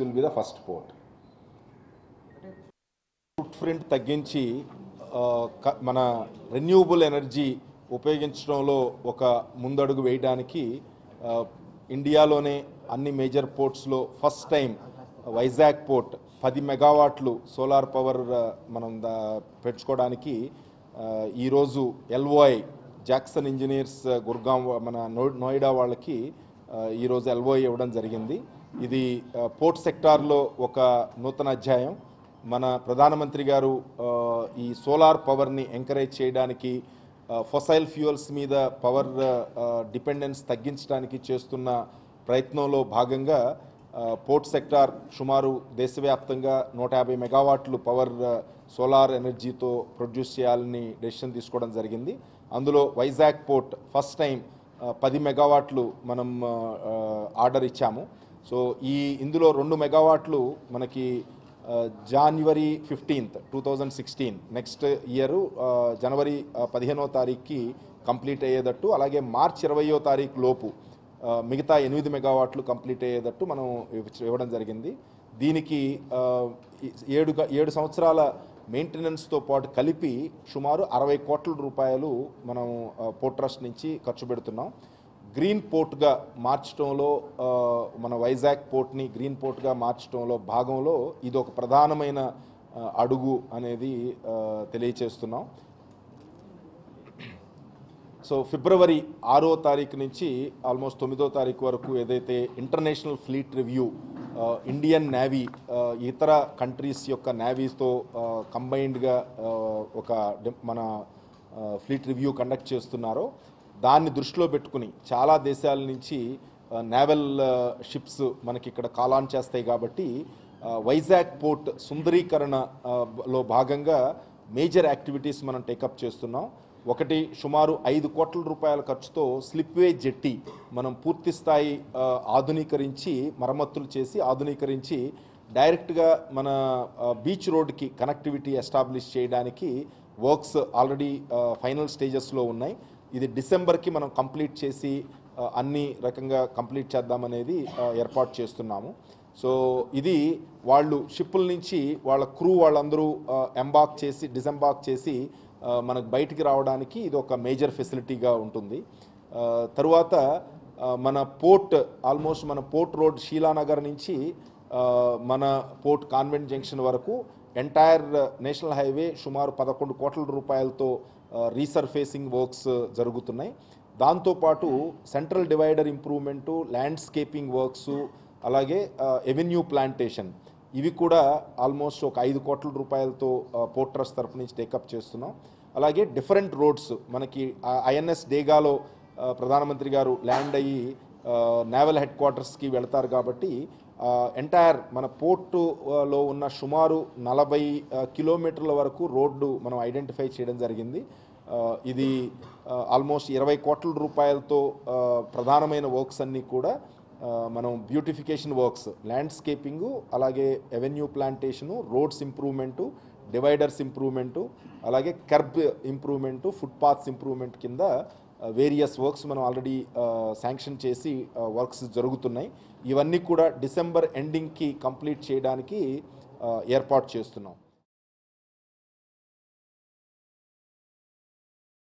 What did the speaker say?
The first port footprint తగ్గించి మన renewable energy ఉపయోగించడంలో ఒక ముందడుగు వేయడానికి ఇండియాలోనే అన్ని మేజర్ పోర్ట్స్లో ఫస్ట్ టైం వైజాగ్ పోర్ట్ పది మెగావాట్లు సోలార్ పవర్ మనం దా- పెంచుకోవడానికి ఈరోజు ఎల్ఓఐ జాక్సన్ ఇంజనీర్స్ గుర్గాం మన నో- నోయిడా వాళ్ళకి ఈరోజు ఎల్ఓఐ ఇవ్వడం జరిగింది. ఇది పోర్ట్ సెక్టార్లో ఒక నూతన అధ్యాయం మన ప్రధానమంత్రి గారు ఈ సోలార్ పవర్ని ఎంకరేజ్ చేయడానికి ఫొసైల్ ఫ్యూయల్స్ మీద పవర్ డిపెండెన్స్ తగ్గించడానికి చేస్తున్న ప్రయత్నంలో భాగంగా పోర్ట్ సెక్టార్ సుమారు దేశవ్యాప్తంగా నూట యాభై మెగావాట్లు పవర్ సోలార్ ఎనర్జీతో ప్రొడ్యూస్ చేయాలని డెసిషన్ తీసుకోవడం జరిగింది. అందులో వైజాగ్ పోర్ట్ ఫస్ట్ టైం పది మెగావాట్లు మనం ఆర్డర్ ఇచ్చాము. సో ఈ ఇందులో రెండు మెగావాట్లు మనకి జాన్వరి జనవరి fifteenth two thousand sixteen next year జనవరి పదిహేనో తారీఖుకి కంప్లీట్ అయ్యేటట్టు అలాగే మార్చ్ ఇరవయో తారీఖు లోపు మిగతా ఎనిమిది మెగావాట్లు కంప్లీట్ అయ్యేటట్టు మనం ఇవ్వడం జరిగింది. దీనికి ఏడు ఏడు సంవత్సరాల మెయింటెనెన్స్తో పాటు కలిపి సుమారు అరవై కోట్ల రూపాయలు మనం పోర్ట్ ట్రస్ట్ నుంచి ఖర్చు పెడుతున్నాం. గ్రీన్ పోర్ట్గా మార్చడంలో మన వైజాగ్ పోర్ట్ని గ్రీన్ పోర్ట్గా మార్చడంలో భాగంలో ఇది ఒక ప్రధానమైన అడుగు అనేది తెలియచేస్తున్నాం. సో ఫిబ్రవరి ఆరో తారీఖు నుంచి ఆల్మోస్ట్ తొమ్మిదో తారీఖు వరకు ఏదైతే international fleet review Indian navy ఇతర కంట్రీస్ యొక్క నేవీస్తో కంబైన్డ్గా ఒక మన ఫ్లీట్ రివ్యూ కండక్ట్ చేస్తున్నారో దాన్ని దృష్టిలో పెట్టుకుని చాలా దేశాల నుంచి నేవల్ షిప్స్ మనకి ఇక్కడ కాలాన్ చేస్తాయి కాబట్టి వైజాగ్ పోర్ట్ సుందరీకరణ లో భాగంగా మేజర్ యాక్టివిటీస్ మనం టేకప్ చేస్తున్నాం. ఒకటి సుమారు ఐదు కోట్ల రూపాయల ఖర్చుతో స్లిప్వే జెట్టి మనం పూర్తి స్థాయి ఆధునీకరించి మరమ్మతులు చేసి ఆధునీకరించి డైరెక్ట్గా మన బీచ్ రోడ్కి కనెక్టివిటీ ఎస్టాబ్లిష్ చేయడానికి వర్క్స్ ఆల్రెడీ ఫైనల్ స్టేజెస్లో ఉన్నాయి. ఇది డిసెంబర్కి మనం కంప్లీట్ చేసి అన్ని రకంగా కంప్లీట్ చేద్దామనేది ఏర్పాటు చేస్తున్నాము. సో ఇది వాళ్ళు షిప్పుల నుంచి వాళ్ళ క్రూ వాళ్ళందరూ ఎంబాక్ చేసి డిసెంబాక్ చేసి మనకు బయటికి రావడానికి ఇది ఒక మేజర్ ఫెసిలిటీగా ఉంటుంది. తరువాత మన పోర్ట్ ఆల్మోస్ట్ మన పోర్ట్ రోడ్ షీలానగర్ నుంచి మన పోర్ట్ కాన్వెంట్ జంక్షన్ వరకు ఎంటైర్ నేషనల్ హైవే సుమారు పదకొండు కోట్ల రూపాయలతో uh, రీసర్ఫేసింగ్ వర్క్స్ uh, జరుగుతున్నాయి. దాంతోపాటు central divider improvement landscaping works అలాగే uh, ఎవెన్యూ ప్లాంటేషన్ ఇవి కూడా ఆల్మోస్ట్ ఒక ఐదు కోట్ల రూపాయలతో పోర్ట్రస్ తరఫు తరపు నుంచి టేకప్ చేస్తున్నాం. అలాగే డిఫరెంట్ రోడ్స్ మనకి ఐఎన్ఎస్ డేగాలో ప్రధానమంత్రి గారు ల్యాండ్ అయ్యి నేవల్ హెడ్ క్వార్టర్స్కి వెళతారు కాబట్టి ఎంటైర్ మన పోర్టులో ఉన్న సుమారు నలభై కిలోమీటర్ల వరకు రోడ్డు మనం ఐడెంటిఫై చేయడం జరిగింది. ఇది ఆల్మోస్ట్ ఇరవై కోట్ల రూపాయలతో ప్రధానమైన వర్క్స్ అన్నీ కూడా మనం బ్యూటిఫికేషన్ వర్క్స్ ల్యాండ్స్కేపింగు అలాగే avenue plantation roads improvement dividers improvement అలాగే కర్బ్ ఇంప్రూవ్మెంటు ఫుట్పాత్స్ ఇంప్రూవ్మెంట్ కింద వేరియస్ వర్క్స్ మనం ఆల్రెడీ శాంక్షన్ చేసి వర్క్స్ జరుగుతున్నాయి. ఇవన్నీ కూడా డిసెంబర్ ఎండింగ్కి కంప్లీట్ చేయడానికి ఏర్పాటు చేస్తున్నాం.